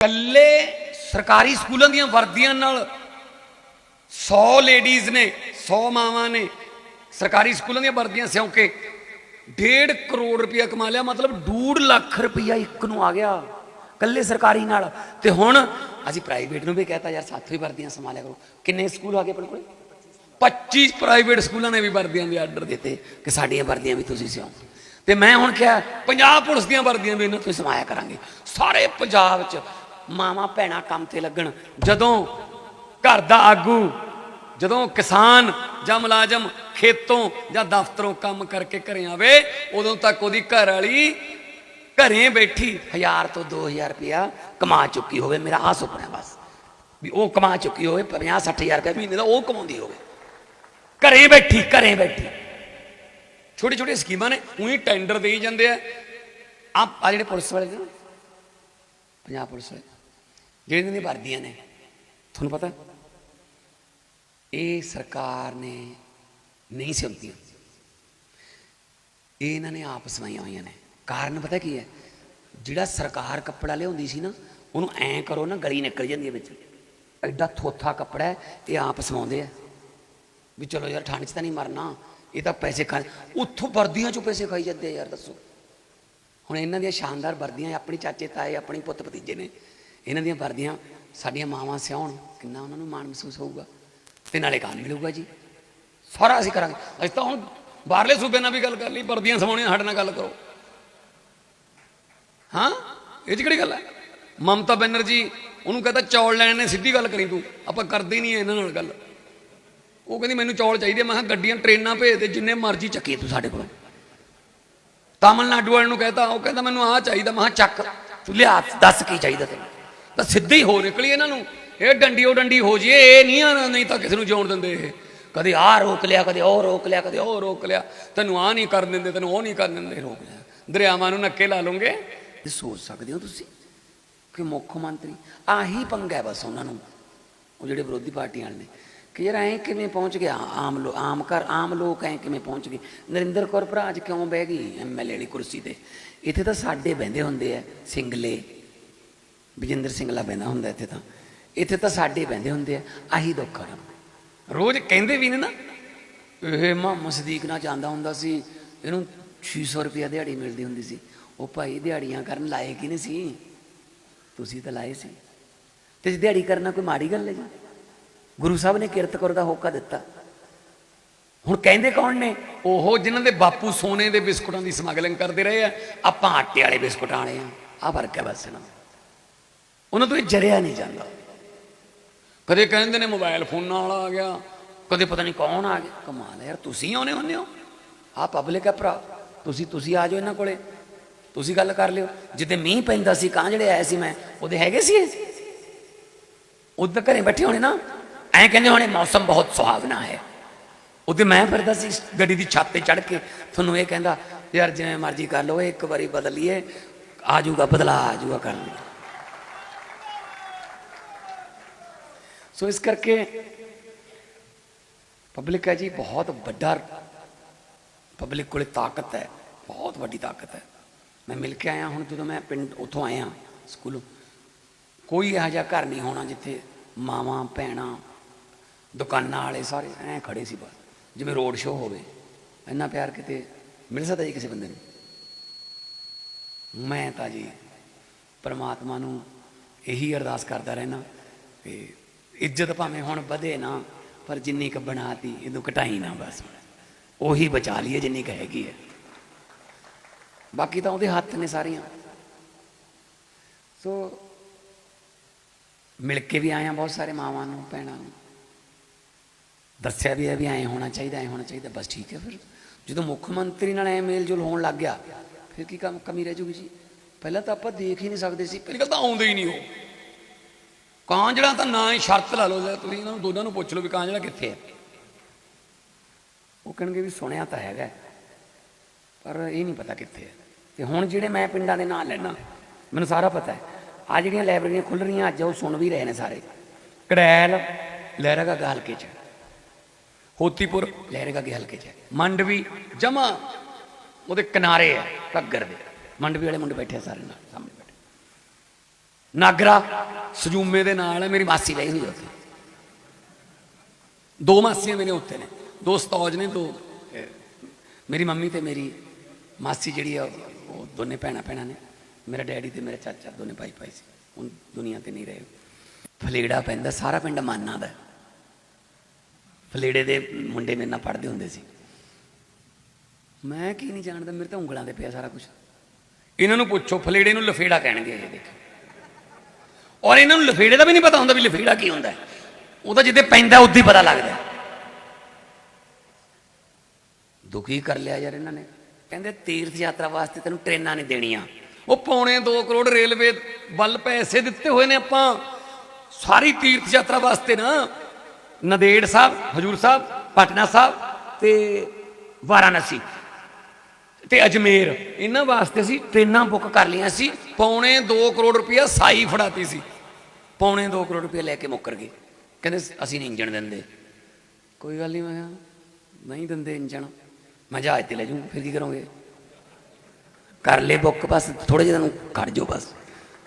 ਕੱਲੇ ਸਰਕਾਰੀ ਸਕੂਲਾਂ ਦੀਆਂ ਵਰਦੀਆਂ ਨਾਲ 100 ਲੇਡੀਜ਼ ਨੇ 100 ਮਾਵਾਂ ਨੇ ਸਰਕਾਰੀ ਸਕੂਲਾਂ ਦੀਆਂ ਵਰਦੀਆਂ ਸਿਉਂ ਕੇ 1.5 ਕਰੋੜ ਰੁਪਇਆ ਕਮਾ ਲਿਆ, ਮਤਲਬ 2 ਲੱਖ ਰੁਪਇਆ ਇੱਕ ਨੂੰ ਆ ਗਿਆ ਕੱਲੇ ਸਰਕਾਰੀ ਨਾਲ। ਤੇ ਹੁਣ ਅਸੀਂ ਪ੍ਰਾਈਵੇਟ ਨੂੰ ਵੀ ਕਹਤਾ, ਯਾਰ ਸਾਥੋਂ ਹੀ ਵਰਦੀਆਂ ਲਿਆ ਕਰੋ। ਕਿੰਨੇ ਸਕੂਲ ਆ ਗਏ ਆਪਣੇ ਕੋਲੇ? 25 ਪ੍ਰਾਈਵੇਟ ਸਕੂਲਾਂ ਨੇ ਵੀ ਵਰਦੀਆਂ ਦੇ ਆਰਡਰ ਦਿੱਤੇ ਕਿ ਸਾਡੀਆਂ ਵਰਦੀਆਂ ਵੀ ਤੁਸੀਂ ਸਿਓ। ਤੇ ਮੈਂ ਹੁਣ ਕਿਹਾ ਪੰਜਾਬ ਪੁਲਿਸ ਦੀਆਂ ਵਰਦੀਆਂ ਵੀ ਇਹਨਾਂ ਤੋਂ ਸਮਾਇਆ ਕਰਾਂਗੇ। ਸਾਰੇ ਪੰਜਾਬ 'ਚ ਮਾਵਾਂ ਭੈਣਾਂ ਕੰਮ ਤੇ ਲੱਗਣ। ਜਦੋਂ ਘਰ ਦਾ ਆਗੂ ਜਦੋਂ ਕਿਸਾਨ ਜਾਂ ਮੁਲਾਜ਼ਮ ਖੇਤੋਂ ਜਾਂ ਦਫ਼ਤਰੋਂ ਕੰਮ ਕਰਕੇ ਘਰੇ ਆਵੇ ਉਦੋਂ ਤੱਕ ਉਹਦੀ ਘਰ ਵਾਲੀ ਘਰੇ ਬੈਠੀ 1000 ਤੋਂ 2000 ਰੁਪਇਆ ਕਮਾ ਚੁੱਕੀ ਹੋਵੇ। ਮੇਰਾ ਆ ਸੁਪਨਾ ਬਸ। ਵੀ ਉਹ ਕਮਾ ਚੁੱਕੀ ਹੋਵੇ 50 60000 ਰੁਪਇਆ ਮਹੀਨੇ ਦਾ ਉਹ ਕਮਾਉਂਦੀ ਹੋਵੇ। ਘਰੇ ਬੈਠੀ ਘਰੇ ਬੈਠੀ। ਛੋਟੀ ਛੋਟੀ ਸਕੀਮਾਂ ਨੇ ਉਹੀ ਟੈਂਡਰ ਦੇਈ ਜਾਂਦੇ ਆ। ਆ ਜਿਹੜੇ ਪੁਲਿਸ ਵਾਲੇ ਨੇ ਨਾ, ਪੰਜਾਬ ਪੁਲਿਸ ਵਾਲੇ। ਜਿਹੜੇ ਇਹਨਾਂ ਦੀਆਂ ਵਰਦੀਆਂ ਨੇ। ਤੁਹਾਨੂੰ ਪਤਾ? ਇਹ ਸਰਕਾਰ ਨੇ ਨਹੀਂ ਸਿਉਂਦੀਆਂ ਇਹ ਇਹਨਾਂ ਨੇ ਆਪ ਸਵਾਈਆਂ ਹੋਈਆਂ ਨੇ। ਕਾਰਨ ਪਤਾ ਕੀ ਹੈ? ਜਿਹੜਾ ਸਰਕਾਰ ਕੱਪੜਾ ਲਿਆਉਂਦੀ ਸੀ ਨਾ, ਉਹਨੂੰ ਐਂ ਕਰੋ ਨਾ ਗਲੀ ਨਿਕਲ ਜਾਂਦੀ ਹੈ ਵਿੱਚ। ਐਡਾ ਥੋਥਾ ਕੱਪੜਾ ਹੈ, ਇਹ ਆਪ ਸਵਾਉਂਦੇ ਆ। ਵੀ ਚਲੋ ਯਾਰ, ਠੰਡ 'ਚ ਤਾਂ ਨਹੀਂ ਮਰਨਾ। ਇਹ ਤਾਂ ਪੈਸੇ ਖਾ ਉੱਥੋਂ ਵਰਦੀਆਂ 'ਚੋਂ ਪੈਸੇ ਖਾਈ ਜਾਂਦੇ ਯਾਰ, ਦੱਸੋ। ਹੁਣ ਇਹਨਾਂ ਦੀਆਂ ਸ਼ਾਨਦਾਰ ਵਰਦੀਆਂ ਆਪਣੀ ਚਾਚੇ, ਤਾਏ, ਆਪਣੀ ਪੁੱਤ ਭਤੀਜੇ ਨੇ। ਇਹਨਾਂ ਦੀਆਂ ਵਰਦੀਆਂ ਸਾਡੀਆਂ ਮਾਵਾਂ ਸਿਆਉਣ, ਕਿੰਨਾ ਉਹਨਾਂ ਨੂੰ ਮਾਣ ਮਹਿਸੂਸ ਹੋਊਗਾ। ਤੇ ਨਾਲੇ ਕੰਮ ਮਿਲੂਗਾ ਜੀ। ਸਾਰਾ ਅਸੀਂ ਕਰਾਂਗੇ। ਅਸੀਂ ਤਾਂ ਹੁਣ ਬਾਹਰਲੇ ਸੂਬੇ ਨਾਲ ਵੀ ਗੱਲ ਕਰ ਲਈ, ਵਰਦੀਆਂ ਸਵਾਉਣੀਆਂ ਸਾਡੇ ਨਾਲ ਗੱਲ ਕਰੋ। ਹਾਂ? ਇਹ 'ਚ ਕਿਹੜੀ ਗੱਲ ਹੈ? ਮਮਤਾ ਬੈਨਰਜੀ, ਉਹਨੂੰ ਕਹਿੰਦਾ ਚੌਲ ਲੈਣ ਨੇ, ਸਿੱਧੀ ਗੱਲ ਕਰੀ ਤੂੰ। ਆਪਾਂ ਕਰਦੇ ਨਹੀਂ ਇਹਨਾਂ ਨਾਲ ਗੱਲ। ਉਹ ਕਹਿੰਦੀ ਮੈਨੂੰ ਚੌਲ ਚਾਹੀਦੇ ਮੈਂ ਕਿਹਾ ਗੱਡੀਆਂ, ਟ੍ਰੇਨਾਂ ਭੇਜ ਦੇ ਜਿੰਨੇ ਮਰਜ਼ੀ ਚੱਕੀ ਤੂੰ ਸਾਡੇ ਕੋਲ। ਤਾਮਿਲਨਾਡੂ ਵਾਲੇ ਨੂੰ ਕਹਿੰਦਾ ਉਹ ਕਹਿੰਦਾ ਮੈਨੂੰ ਆਹ ਚਾਹੀਦਾ। ਮੈਂ ਕਿਹਾ ਚੱਕ, ਤੂੰ ਲਿਆ, ਦੱਸ ਕੀ ਚਾਹੀਦਾ ਤੈਨੂੰ? ਤਾਂ ਸਿੱਧੀ ਹੀ ਹੋ ਨਿਕਲੀ ਇਹਨਾਂ ਨੂੰ। ਇਹ ਡੰਡੀਓ ਡੰਡੀ ਹੋ ਜੀਏ ਇਹ ਨਹੀਂ ਆ, ਨਹੀਂ ਤਾਂ ਕਿਸੇ ਨੂੰ ਜਿਉਣ ਦਿੰਦੇ ਇਹ। ਕਦੇ ਆਹ ਰੋਕ ਲਿਆ, ਕਦੇ ਉਹ ਰੋਕ ਲਿਆ, ਕਦੇ ਉਹ ਰੋਕ ਲਿਆ। ਤੈਨੂੰ ਆਹ ਨਹੀਂ ਕਰਨ ਦਿੰਦੇ, ਤੈਨੂੰ ਉਹ ਨਹੀਂ ਕਰਨ ਦਿੰਦੇ, ਰੋਕ ਲਿਆ। ਦਰਿਆਵਾਂ ਨੂੰ ਨੱਕੇ ਲਾ ਲਓਗੇ। ਇਹ ਸੋਚ ਸਕਦੇ ਹੋ ਤੁਸੀਂ ਕਿ ਮੁੱਖ ਮੰਤਰੀ ਆਹੀ ਪੰਗਾ ਹੈ ਬਸ ਉਹਨਾਂ ਨੂੰ। ਉਹ ਜਿਹੜੇ ਵਿਰੋਧੀ ਪਾਰਟੀਆਂ ਵਾਲੇ ਨੇ। ਕਿ ਯਾਰ ਐਂ ਕਿਵੇਂ ਪਹੁੰਚ ਗਿਆ? ਆਮ ਲੋ, ਆਮ ਘਰ, ਆਮ ਲੋਕ ਐਂ ਕਿਵੇਂ ਪਹੁੰਚ ਗਏ? ਨਰਿੰਦਰ ਕੌਰ ਭਰਾ ਅੱਜ ਕਿਉਂ ਬਹਿ ਗਈ ਐਮਐਲਏ ਵਾਲੀ ਕੁਰਸੀ ਤੇ? ਇੱਥੇ ਤਾਂ ਸਾਡੇ ਬਹਿੰਦੇ ਹੁੰਦੇ ਆ ਸਿੰਗਲੇ। ਬਜਿੰਦਰ ਸਿੰਘਲਾ ਬਹਿੰਦਾ ਹੁੰਦਾ ਇੱਥੇ ਤਾਂ। ਇੱਥੇ ਤਾਂ ਸਾਡੇ ਬਹਿੰਦੇ ਹੁੰਦੇ ਆ, ਆਹੀ ਦੁੱਖ ਆ। ਰੋਜ਼ ਕਹਿੰਦੇ ਵੀ ਨੇ ਨਾ, ਇਹ ਮੁਹੰਮਦ ਸਦੀਕ ਨਾਲ ਜਾਂਦਾ ਹੁੰਦਾ ਸੀ, ਇਹਨੂੰ 600 ਰੁਪਇਆ ਦਿਹਾੜੀ ਮਿਲਦੀ ਹੁੰਦੀ ਸੀ। ਉਹ ਭਾਈ ਦਿਹਾੜੀਆਂ ਕਰਨ ਲਾਏ ਕਿ ਨਹੀਂ ਸੀ? ਤੁਸੀਂ ਤਾਂ ਲਾਏ ਸੀ। ਤੇ ਦਿਹਾੜੀ ਕਰਨਾ ਕੋਈ ਮਾੜੀ ਗੱਲ ਹੈ ਜੀ? ਗੁਰੂ ਸਾਹਿਬ ਨੇ ਕਿਰਤ ਕਰ ਦਾ ਹੋਕਾ ਦਿੱਤਾ। ਹੁਣ ਕਹਿੰਦੇ ਕੌਣ ਨੇ? ਉਹ ਜਿਨ੍ਹਾਂ ਦੇ ਬਾਪੂ ਸੋਨੇ ਦੇ ਬਿਸਕੁਟਾਂ ਦੀ ਸਮਗਲਿੰਗ ਕਰਦੇ ਰਹੇ ਆ, ਆਪਾਂ ਆਟੇ ਵਾਲੇ ਬਿਸਕੁਟਾਂ ਵਾਲੇ ਆ। ਆ ਫ਼ਰਕ ਹੈ ਬਸ ਇਹਨਾਂ ਦਾ। ਉਹਨਾਂ ਤੋਂ ਇਹ ਜਰਿਆ ਨਹੀਂ ਜਾਂਦਾ। ਕਦੇ ਕਹਿੰਦੇ ਨੇ ਮੋਬਾਈਲ ਫੋਨਾਂ ਵਾਲਾ ਆ ਗਿਆ, ਕਦੇ ਪਤਾ ਨਹੀਂ ਕੌਣ ਆ ਗਿਆ। ਕਮਾਲ ਹੈ ਯਾਰ, ਤੁਸੀਂ ਆਉਨੇ ਹੁੰਦੇ ਹੋ। ਆ ਪਬਲਿਕ ਹੈ ਭਰਾ, ਤੁਸੀਂ ਤੁਸੀਂ ਆ ਜਾਓ ਇਹਨਾਂ ਕੋਲੇ। ਤੁਸੀਂ ਗੱਲ ਕਰ ਲਿਓ। ਜਿੱਦੇ ਮੀਂਹ ਪੈਂਦਾ ਸੀ, ਕਾਂ ਜਿਹੜੇ ਆਏ ਸੀ ਮੈਂ, ਉਹਦੇ ਹੈਗੇ ਸੀ ਇਹ? ਉਧਰ ਘਰੇ ਬੈਠੇ ਹੋਣੇ ਨਾ, ਐਂ ਕਹਿੰਦੇ ਹੋਣੇ, ਮੌਸਮ ਬਹੁਤ ਸੁਹਾਵਣਾ ਹੈ। ਉਹਦੇ ਮੈਂ ਫਿਰਦਾ ਸੀ, ਗੱਡੀ ਦੀ ਛੱਤ ਤੇ ਚੜ ਕੇ, ਤੁਹਾਨੂੰ ਇਹ ਕਹਿੰਦਾ, ਯਾਰ ਜਿਵੇਂ ਮਰਜ਼ੀ ਕਰ ਲਓ, ਇੱਕ ਵਾਰੀ ਬਦਲੀਏ, ਆ ਜਾਊਗਾ, ਬਦਲਾ, ਆ ਜਾਊਗਾ ਕਰ ਲਈ। ਸੋ ਇਸ ਕਰਕੇ ਪਬਲਿਕ ਹੈ ਜੀ ਬਹੁਤ ਵੱਡਾ ਪਬਲਿਕ ਕੋਲੇ ਤਾਕਤ ਹੈ, ਬਹੁਤ ਵੱਡੀ ਤਾਕਤ ਹੈ। ਮੈਂ ਮਿਲ ਕੇ ਆਇਆ ਹੁਣ ਜਦੋਂ ਮੈਂ ਪਿੰਡ ਉੱਥੋਂ ਆਇਆ, ਸਕੂਲੋਂ। ਕੋਈ ਇਹੋ ਜਿਹਾ ਘਰ ਨਹੀਂ ਹੋਣਾ ਜਿੱਥੇ ਮਾਵਾਂ, ਭੈਣਾਂ, ਦੁਕਾਨਾਂ ਵਾਲੇ ਸਾਰੇ ਐ ਖੜੇ ਸੀ ਬਸ, ਜਿਵੇਂ ਰੋਡ ਸ਼ੋਅ ਹੋਵੇ। ਇੰਨਾ ਪਿਆਰ ਕਿਤੇ ਮਿਲ ਸਕਦਾ ਜੀ ਕਿਸੇ ਬੰਦੇ ਨੂੰ? ਮੈਂ ਤਾਂ ਜੀ ਪਰਮਾਤਮਾ ਨੂੰ ਇਹੀ ਅਰਦਾਸ ਕਰਦਾ ਰਹਿਣਾ ਕਿ ਇੱਜ਼ਤ ਭਾਵੇਂ ਹੁਣ ਵਧੇ ਨਾ, ਪਰ ਜਿੰਨੀ ਕ ਬਣਾਤੀ, ਇਹਨੂੰ ਘਟਾਈ ਨਾ ਬਸ। ਉਹੀ ਬਚਾ ਲਈਏ ਜਿੰਨੀ ਕ ਹੈਗੀ ਹੈ। ਬਾਕੀ ਤਾਂ ਉਹਦੇ ਹੱਥ ਨੇ ਸਾਰੀਆਂ। ਸੋ, ਮਿਲ ਕੇ ਵੀ ਆਇਆ ਬਹੁਤ ਸਾਰੇ ਮਾਵਾਂ ਨੂੰ, ਭੈਣਾਂ ਨੂੰ। ਦੱਸਿਆ ਵੀ ਹੈ ਵੀ ਐਂ ਹੋਣਾ ਚਾਹੀਦਾ, ਐਂ ਹੋਣਾ ਚਾਹੀਦਾ, ਬਸ ਠੀਕ ਹੈ ਫਿਰ। ਜਦੋਂ ਮੁੱਖ ਮੰਤਰੀ ਨਾਲ ਐ ਮੇਲ ਜੁਲ ਹੋਣ ਲੱਗ ਗਿਆ, ਫਿਰ ਕੀ ਕੰਮ ਕਮੀ ਰਹਿ ਜੂਗੀ ਜੀ? ਪਹਿਲਾਂ ਤਾਂ ਆਪਾਂ ਦੇਖ ਹੀ ਨਹੀਂ ਸਕਦੇ ਸੀ, ਪਹਿਲੀ ਗੱਲ ਤਾਂ ਆਉਂਦੇ ਹੀ ਨਹੀਂ ਉਹ। ਕਾਂਜੜਾ ਤਾਂ ਨਾ ਹੀ ਸ਼ਰਤ ਲਾ ਲਓ ਜੇ ਤੁਸੀਂ ਇਹਨਾਂ ਨੂੰ ਦੋਨਾਂ ਨੂੰ ਪੁੱਛ ਲਓ ਵੀ ਕਾਂਜੜਾ ਕਿੱਥੇ ਹੈ ਉਹ ਕਹਿਣਗੇ ਵੀ ਸੁਣਿਆ ਤਾਂ ਹੈਗਾ, ਪਰ ਇਹ ਨਹੀਂ ਪਤਾ ਕਿੱਥੇ ਹੈ ਤੇ ਹੁਣ ਜਿਹੜੇ ਮੈਂ ਪਿੰਡਾਂ ਦੇ ਨਾਂ ਲੈਣਾ ਮੈਨੂੰ ਸਾਰਾ ਪਤਾ ਹੈ। ਆ ਜਿਹੜੀਆਂ ਲਾਇਬ੍ਰੇਰੀਆਂ ਖੁੱਲ ਰਹੀਆਂ, ਅੱਜ ਉਹ ਸੁਣ ਵੀ ਰਹੇ ਨੇ ਸਾਰੇ। ਕੜੈਲ, ਲਹਿਰਾਗਾ ਗਾ ਹਲਕੇ ਚ। ਹੋਤੀਪੁਰ, ਲਹਿਰਾਗਾ ਗੇ ਹਲਕੇ ਚ। ਮੰਡਵੀ, ਜਮਾ ਉਹਦੇ ਕਿਨਾਰੇ ਹੈ ਘੱਗਰ ਦੇ। ਮੰਡਵੀ ਵਾਲੇ ਮੁੰਡੇ ਬੈਠੇ ਆ ਸਾਰੇ ਨਾਲ, ਸਾਹਮਣੇ। ਨਾਗਰਾ, ਸਜੂਮੇ ਦੇ ਨਾਲ ਮੇਰੀ ਮਾਸੀ ਰਹੀ ਹੁੰਦੀ ਉੱਥੇ। ਦੋ ਮਾਸੀਆਂ ਮੇਰੇ ਉੱਥੇ ਨੇ, ਦੋ ਸਤੌਜ ਨੇ, ਦੋ। ਮੇਰੀ ਮੰਮੀ ਤੇ ਮੇਰੀ ਮਾਸੀ ਜਿਹੜੀ ਆ, ਉਹ- ਦੋਨੇ ਭੈਣਾਂ ਭੈਣਾਂ ਨੇ। ਮੇਰਾ ਡੈਡੀ ਤੇ ਮੇਰਾ ਚਾਚਾ, ਦੋਨੇ ਭਾਈ ਭਾਈ ਸੀ। ਹੁਣ ਦੁਨੀਆ ਤੇ ਨਹੀਂ ਰਹੇ। ਫਲੇੜਾ ਪੈਂਦਾ, ਸਾਰਾ ਪਿੰਡ ਮਾਨਾ ਦਾ। ਫਲੇੜੇ ਦੇ ਮੁੰਡੇ ਮੇਰੇ ਨਾਲ ਪੜ੍ਹਦੇ ਹੁੰਦੇ ਸੀ। ਮੈਂ ਕੀ ਨਹੀਂ ਜਾਣਦਾ, ਮੇਰੇ ਤਾਂ ਉਂਗਲਾਂ ਤੇ ਪਿਆ ਸਾਰਾ ਕੁਝ ਇਹਨਾਂ ਨੂੰ ਪੁੱਛੋ, ਫਲੇੜੇ ਨੂੰ ਲਫੇੜਾ ਕਹਿਣਗੇ ਇਹ ਦੇਖੋ। ਔਰ ਇਹਨਾਂ ਨੂੰ ਲਫੇੜੇ ਦਾ ਵੀ ਨਹੀਂ ਪਤਾ ਹੁੰਦਾ ਵੀ ਲਫੇੜਾ ਕੀ ਹੁੰਦਾ। ਉਹਦਾ ਉਹ ਜਿੱਦੇ ਪੈਂਦਾ, ਉਦੋਂ ਹੀ ਪਤਾ ਲੱਗਦਾ। ਦੁਖੀ ਕਰ ਲਿਆ ਯਾਰ ਇਹਨਾਂ ਨੇ। ਕਹਿੰਦੇ ਤੀਰਥ ਯਾਤਰਾ ਵਾਸਤੇ ਤੈਨੂੰ ਟ੍ਰੇਨਾਂ ਨਹੀਂ ਦੇਣੀਆਂ। ਉਹ ਪੌਣੇ 2 ਕਰੋੜ ਰੇਲਵੇ ਵੱਲ ਪੈਸੇ ਦਿੱਤੇ ਹੋਏ ਨੇ ਆਪਾਂ। ਸਾਰੀ ਤੀਰਥ ਯਾਤਰਾ ਵਾਸਤੇ ਨਾ, ਨਦੇੜ ਸਾਹਿਬ, ਹਜੂਰ ਸਾਹਿਬ, ਪਟਨਾ ਸਾਹਿਬ ਤੇ ਵਾਰਾਣਸੀ। ਤੇ ਅਜਮੇਰ। ਇਹਨਾਂ ਵਾਸਤੇ ਅਸੀਂ ਟ੍ਰੇਨਾਂ ਬੁੱਕ ਕਰ ਲਈਆਂ ਸੀ। ਪੌਣੇ 2 ਕਰੋੜ ਰੁਪਇਆ ਸਾਈ ਫੜਾਤੀ ਸੀ। ਪੌਣੇ 2 ਕਰੋੜ ਰੁਪਇਆ ਲੈ ਕੇ ਮੁੱਕਰ ਗਏ। ਕਹਿੰਦੇ ਅਸੀਂ ਨਹੀਂ ਇੰਜਣ ਦਿੰਦੇ। ਕੋਈ ਗੱਲ ਨਹੀਂ ਮੈਂ ਕਿਹਾ, ਨਹੀਂ ਦਿੰਦੇ ਇੰਜਣ। ਮੈਂ ਜਹਾਜ਼ ਤੇ ਲੈ ਜਾਊਂ, ਫਿਰ ਕੀ ਕਰੋਗੇ? ਕਰ ਲੈ ਬੁੱਕ, ਬਸ ਥੋੜੇ ਜਿਹੇ ਨੂੰ ਕੱਢ ਜਾਓ ਬਸ।